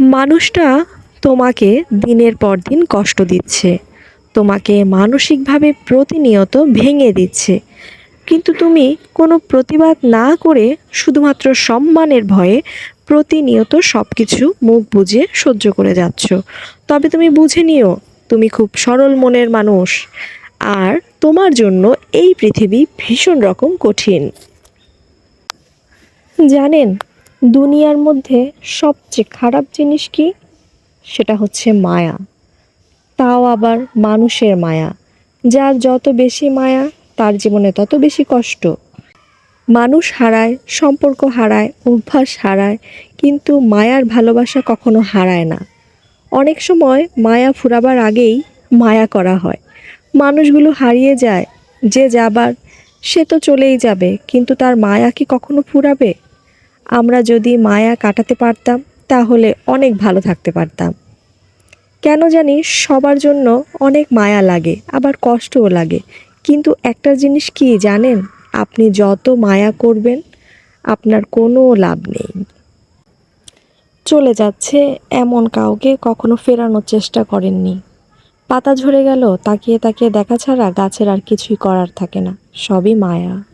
মানুষটা তোমাকে দিনের পর দিন কষ্ট দিচ্ছে। তোমাকে মানসিকভাবে প্রতিনিয়ত ভেঙে দিচ্ছে। কিন্তু তুমি কোনো প্রতিবাদ না করে শুধুমাত্র সম্মানের ভয়ে প্রতিনিয়ত সব কিছু মুখ বুজে সহ্য করে যাচ্ছ। তবে তুমি বুঝে নিও, তুমি খুব সরল মনের মানুষ। আর তোমার জন্য এই পৃথিবী ভীষণ রকম কঠিন। জানেন দুনিয়ার মধ্যে সবচেয়ে খারাপ জিনিস কি? সেটা হচ্ছে মায়া। তাও আবার মানুষের মায়া। যার যত বেশি মায়া, তার জীবনে তত বেশি কষ্ট। মানুষ হারায়, সম্পর্ক হারায়, অভ্যাস হারায়, কিন্তু মায়ার ভালোবাসা কখনো হারায় না। অনেক সময় মায়া ফুরাবার আগেই মায়া করা হয়। মানুষগুলো হারিয়ে যায়, যে যাবার, সে তো চলেই যাবে, কিন্তু তার মায়া কি কখনো ফুরাবে? আমরা যদি মায়া কাটাতে পারতাম, তাহলে অনেক ভালো থাকতে পারতাম। কেন জানি সবার জন্য অনেক মায়া লাগে, আবার কষ্টও লাগে। কিন্তু একটা জিনিস কি জানেন? আপনি যত মায়া করবেন, আপনার কোনো লাভ নেই। চলে যাচ্ছে এমন কাউকে কখনো ফেরানোর চেষ্টা করেননি। পাতা ঝরে গেল, তাকিয়ে তাকিয়ে দেখা ছাড়া গাছের আর কিছুই করার থাকে না, সবই মায়া।